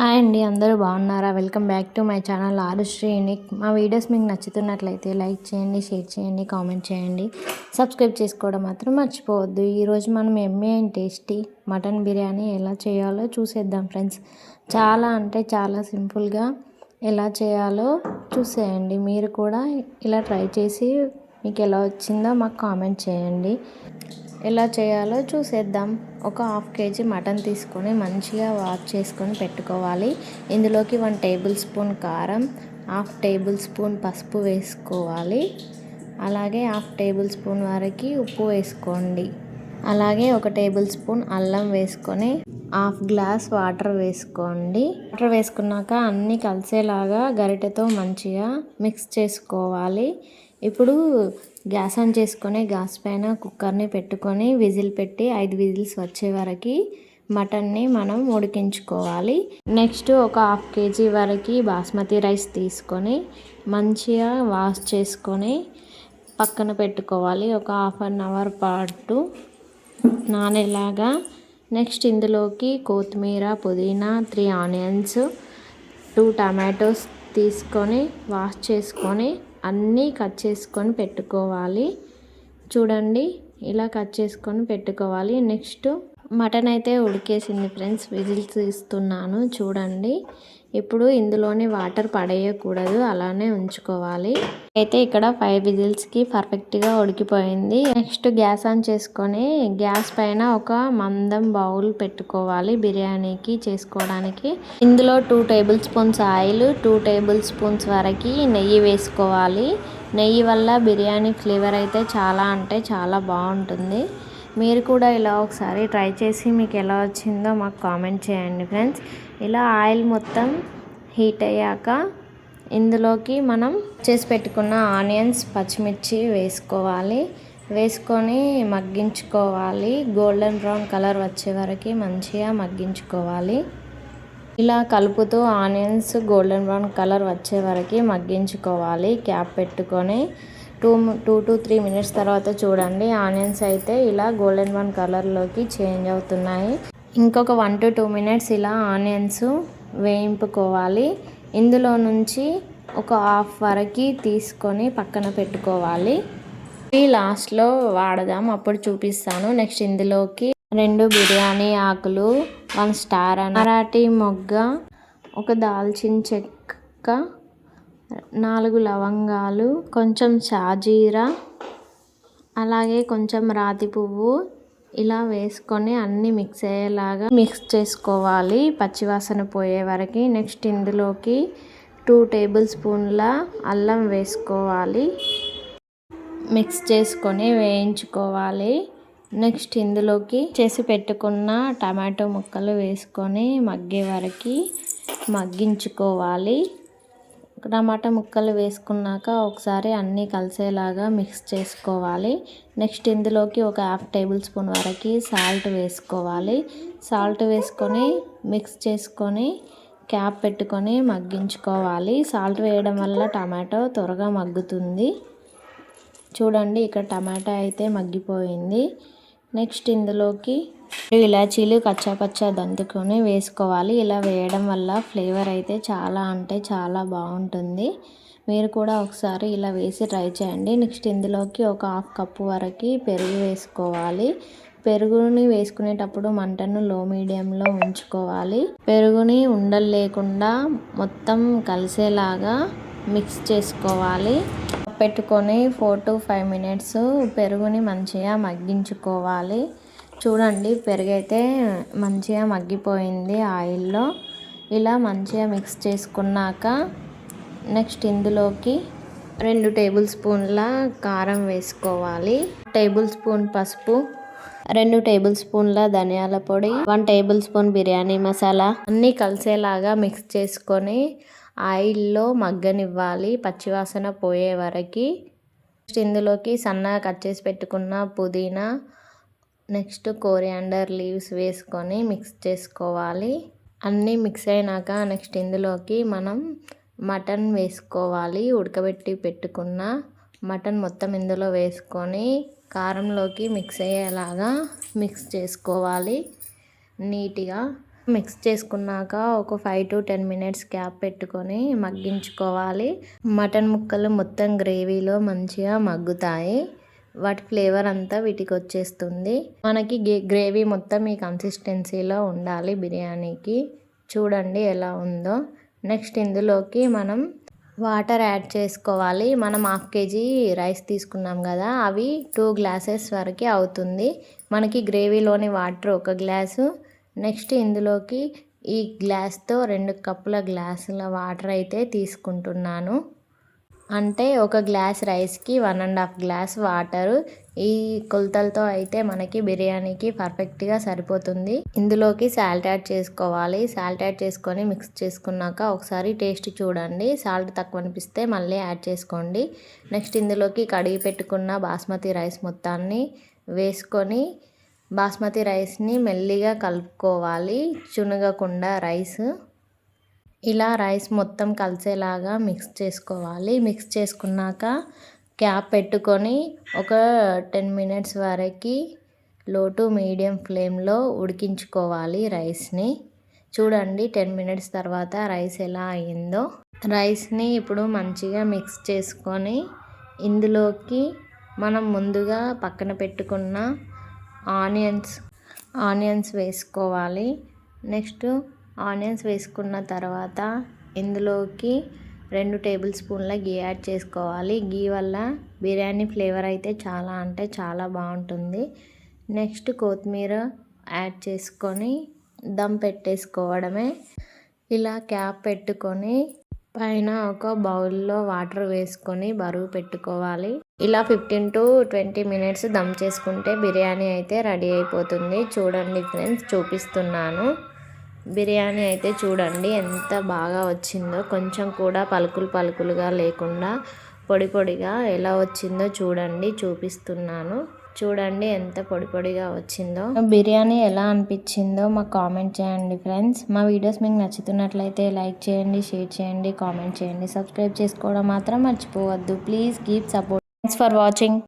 Hi అండి అందరూ బాగున్నారా? Welcome back to my channel Arushri unique. మా వీడియోస్ మీకు నచ్చుతున్నట్లయితే లైక్ చేయండి షేర్ చేయండి కామెంట్ చేయండి. సబ్స్క్రైబ్ చేసుకోవడం మాత్రం మర్చిపోవద్దు. ఈరోజు మనం ఎమ్మె అండ్ టేస్టీ మటన్ బిర్యానీ ఎలా చేయాలో చూసేద్దాం ఫ్రెండ్స్. చాలా అంటే చాలా సింపుల్గా ఎలా చేయాలో చూసేయండి. మీరు కూడా ఇలా ట్రై చేసి మీకు ఎలా వచ్చిందో మాకు కామెంట్ చేయండి. ఎలా చేయాలో చూసేద్దాం. ఒక హాఫ్ కేజీ మటన్ తీసుకొని మంచిగా వాష్ చేసుకొని పెట్టుకోవాలి. ఇందులోకి వన్ టేబుల్ స్పూన్ కారం హాఫ్ టేబుల్ స్పూన్ పసుపు వేసుకోవాలి. అలాగే హాఫ్ టేబుల్ స్పూన్ వరకు ఉప్పు వేసుకోండి. అలాగే ఒక టేబుల్ స్పూన్ అల్లం వేసుకొని హాఫ్ గ్లాస్ వాటర్ వేసుకోండి. వాటర్ వేసుకున్నాక అన్నీ కలిసేలాగా గరిటెతో మంచిగా మిక్స్ చేసుకోవాలి. ఇప్పుడు గ్యాస్ ఆన్ చేసుకొని గ్యాస్ పైన కుక్కర్ని పెట్టుకొని విజిల్ పెట్టి ఐదు విజిల్స్ వచ్చే వరకు మటన్ని మనం ఉడికించుకోవాలి. నెక్స్ట్ ఒక హాఫ్ కేజీ వరకు బాస్మతి రైస్ తీసుకొని మంచిగా వాష్ చేసుకొని పక్కన పెట్టుకోవాలి. ఒక హాఫ్ అన్ అవర్ పాటు నానేలాగా. నెక్స్ట్ ఇందులోకి కొత్తిమీర పుదీనా త్రీ ఆనియన్స్ టూ టమాటోస్ తీసుకొని వాష్ చేసుకొని అన్నీ కట్ చేసుకొని పెట్టుకోవాలి. చూడండి ఇలా కట్ చేసుకొని పెట్టుకోవాలి. నెక్స్ట్ మటన్ అయితే ఉడికేసింది ఫ్రెండ్స్. విజిల్స్ ఇస్తున్నాను. చూడండి. ఇప్పుడు ఇందులోని వాటర్ పడేయకూడదు అలానే ఉంచుకోవాలి. అయితే ఇక్కడ ఫైవ్ విజిల్స్కి పర్ఫెక్ట్గా ఉడికిపోయింది. నెక్స్ట్ గ్యాస్ ఆన్ చేసుకొని గ్యాస్ పైన ఒక మందం బౌల్ పెట్టుకోవాలి బిర్యానీకి చేసుకోవడానికి. ఇందులో two tablespoons oil two tablespoons వరకు నెయ్యి వేసుకోవాలి. నెయ్యి వల్ల బిర్యానీ ఫ్లేవర్ అయితే చాలా అంటే చాలా బాగుంటుంది. మీరు కూడా ఇలా ఒకసారి ట్రై చేసి మీకు ఎలా వచ్చిందో మాకు కామెంట్ చేయండి ఫ్రెండ్స్. ఇలా ఆయిల్ మొత్తం హీట్ అయ్యాక ఇందులోకి మనం చేసి పెట్టుకున్న ఆనియన్స్ పచ్చిమిర్చి వేసుకోవాలి. వేసుకొని మగ్గించుకోవాలి. గోల్డెన్ బ్రౌన్ కలర్ వచ్చే వరకు మంచిగా మగ్గించుకోవాలి. ఇలా కలుపుతూ ఆనియన్స్ గోల్డెన్ బ్రౌన్ కలర్ వచ్చే వరకు మగ్గించుకోవాలి. క్యాప్ పెట్టుకొని two two to three minutes తర్వాత చూడండి. ఆనియన్స్ అయితే ఇలా గోల్డెన్ వన్ కలర్లోకి చేంజ్ అవుతున్నాయి. ఇంకొక వన్ టు టూ మినిట్స్ ఇలా ఆనియన్స్ వేయింపుకోవాలి. ఇందులో నుంచి ఒక హాఫ్ వరకు తీసుకొని పక్కన పెట్టుకోవాలి. ఈ లాస్ట్లో వాడదాం. అప్పుడు చూపిస్తాను. నెక్స్ట్ ఇందులోకి రెండు బిర్యానీ ఆకులు వన్ స్టార్ మరాఠీ మొగ్గ ఒక దాల్చిన చెక్క నాలుగు లవంగాలు కొంచెం షాజీరా అలాగే కొంచెం రాతి పువ్వు ఇలా వేసుకొని అన్నీ మిక్స్ అయ్యేలాగా మిక్స్ చేసుకోవాలి. పచ్చివాసన పోయే వరకు నెక్స్ట్ ఇందులోకి టూ టేబుల్ స్పూన్ల అల్లం వేసుకోవాలి. మిక్స్ చేసుకొని వేయించుకోవాలి. నెక్స్ట్ ఇందులోకి చేసి పెట్టుకున్న టమాటో ముక్కలు వేసుకొని మగ్గే వరకు మగ్గించుకోవాలి. టమాటా ముక్కలు వేసుకున్నాక ఒకసారి అన్నీ కలిసేలాగా మిక్స్ చేసుకోవాలి. నెక్స్ట్ ఇందులోకి ఒక హాఫ్ టేబుల్ స్పూన్ వరకు సాల్ట్ వేసుకోవాలి. సాల్ట్ వేసుకొని మిక్స్ చేసుకొని క్యాప్ పెట్టుకొని మగ్గించుకోవాలి. సాల్ట్ వేయడం వల్ల టమాటో త్వరగా మగ్గుతుంది. చూడండి ఇక్కడ టమాటా అయితే మగ్గిపోయింది. నెక్స్ట్ ఇందులోకి ఇలాచీలు కచ్చాపచ్చా దంతుకొని వేసుకోవాలి. ఇలా వేయడం వల్ల ఫ్లేవర్ అయితే చాలా అంటే చాలా బాగుంటుంది. మీరు కూడా ఒకసారి ఇలా వేసి ట్రై చేయండి. నెక్స్ట్ ఇందులోకి ఒక హాఫ్ కప్పు వరకు పెరుగు వేసుకోవాలి. పెరుగుని వేసుకునేటప్పుడు మంటను లో మీడియంలో ఉంచుకోవాలి. పెరుగుని ఉండలు లేకుండా మొత్తం కలిసేలాగా మిక్స్ చేసుకోవాలి. పెట్టుకొని ఫోర్ టు ఫైవ్ మినిట్స్ పెరుగుని మంచిగా మగ్గించుకోవాలి. చూడండి పెరుగైతే మంచిగా మగ్గిపోయింది ఆయిల్లో. ఇలా మంచిగా మిక్స్ చేసుకున్నాక నెక్స్ట్ ఇందులోకి రెండు టేబుల్ స్పూన్ల కారం వేసుకోవాలి. టేబుల్ స్పూన్ పసుపు రెండు టేబుల్ స్పూన్ల ధనియాల పొడి one tablespoon biryani masala అన్నీ కలిసేలాగా మిక్స్ చేసుకొని ఆయిల్లో మగ్గనివ్వాలి పచ్చివాసన పోయే వరకు. నెక్స్ట్ ఇందులోకి సన్నగా కట్ చేసి పెట్టుకున్న పుదీనా నెక్స్ట్ కోరియాండర్ లీవ్స్ వేసుకొని మిక్స్ చేసుకోవాలి. అన్నీ మిక్స్ అయినాక నెక్స్ట్ ఇందులోకి మనం మటన్ వేసుకోవాలి. ఉడకబెట్టి పెట్టుకున్న మటన్ మొత్తం ఇందులో వేసుకొని కారంలోకి మిక్స్ అయ్యేలాగా మిక్స్ చేసుకోవాలి. నీట్గా మిక్స్ చేసుకున్నాక ఒక five to ten minutes cap పెట్టుకొని మగ్గించుకోవాలి. మటన్ ముక్కలు మొత్తం గ్రేవీలో మంచిగా మగ్గుతాయి. వాటి ఫ్లేవర్ అంతా వీటికి వచ్చేస్తుంది. మనకి గ్రేవీ మొత్తం ఈ కన్సిస్టెన్సీలో ఉండాలి బిర్యానీకి. చూడండి ఎలా ఉందో. నెక్స్ట్ ఇందులోకి మనం వాటర్ యాడ్ చేసుకోవాలి. మనం హాఫ్ కేజీ రైస్ తీసుకున్నాం కదా అవి టూ గ్లాసెస్ వరకు అవుతుంది. మనకి గ్రేవీలోని వాటర్ ఒక గ్లాసు. నెక్స్ట్ ఇందులోకి ఈ గ్లాస్తో రెండు కప్పుల గ్లాసుల వాటర్ అయితే తీసుకుంటున్నాను. అంటే ఒక గ్లాస్ రైస్కి one and half glass water. ఈ కొలతలతో అయితే మనకి బిర్యానీకి పర్ఫెక్ట్గా సరిపోతుంది. ఇందులోకి సాల్ట్ యాడ్ చేసుకోవాలి. సాల్ట్ యాడ్ చేసుకొని మిక్స్ చేసుకున్నాక ఒకసారి టేస్ట్ చూడండి. సాల్ట్ తక్కువ అనిపిస్తే మళ్ళీ యాడ్ చేసుకోండి. నెక్స్ట్ ఇందులోకి కడిగి పెట్టుకున్న బాస్మతి రైస్ మొత్తాన్ని వేసుకొని బాస్మతి రైస్ని మెల్లిగా కలుపుకోవాలి. చునగకుండా రైస్ ఇలా రైస్ మొత్తం కలిసేలాగా మిక్స్ చేసుకోవాలి. మిక్స్ చేసుకున్నాక క్యాప్ పెట్టుకొని ఒక టెన్ మినిట్స్ వరకు లో టు మీడియం ఫ్లేమ్లో ఉడికించుకోవాలి రైస్ని. చూడండి టెన్ మినిట్స్ తర్వాత రైస్ ఎలా అయిందో. రైస్ని ఇప్పుడు మంచిగా మిక్స్ చేసుకొని ఇందులోకి మనం ముందుగా పక్కన పెట్టుకున్న ఆనియన్స్ ఆనియన్స్ వేసుకోవాలి. నెక్స్ట్ ఆనియన్స్ వేసుకున్న తర్వాత ఇందులోకి రెండు టేబుల్ స్పూన్ల గీ యాడ్ చేసుకోవాలి. గీ వల్ల బిర్యానీ ఫ్లేవర్ అయితే చాలా అంటే చాలా బాగుంటుంది. నెక్స్ట్ కొత్తిమీర యాడ్ చేసుకొని దమ్ పెట్టేసుకోవడమే. ఇలా క్యాప్ పెట్టుకొని పైన ఒక బౌల్లో వాటర్ వేసుకొని బరువు పెట్టుకోవాలి. ఇలా fifteen to twenty minutes dum చేసుకుంటే బిర్యానీ అయితే రెడీ అయిపోతుంది. చూడండి ఫ్రెండ్స్ చూపిస్తున్నాను. బిర్యానీ అయితే చూడండి ఎంత బాగా వచ్చిందో. కొంచెం కూడా పలుకులు పలుకులుగా లేకుండా పొడి పొడిగా ఎలా వచ్చిందో చూడండి చూపిస్తున్నాను. చూడండి ఎంత పొడి పొడిగా వచ్చిందో. బిర్యానీ ఎలా అనిపించిందో మాకు కామెంట్ చేయండి ఫ్రెండ్స్. మా వీడియోస్ మీకు నచ్చుతున్నట్లయితే లైక్ చేయండి షేర్ చేయండి కామెంట్ చేయండి. సబ్స్క్రైబ్ చేసుకోవడం మాత్రం మర్చిపోవద్దు. Please keep support. Thanks for watching.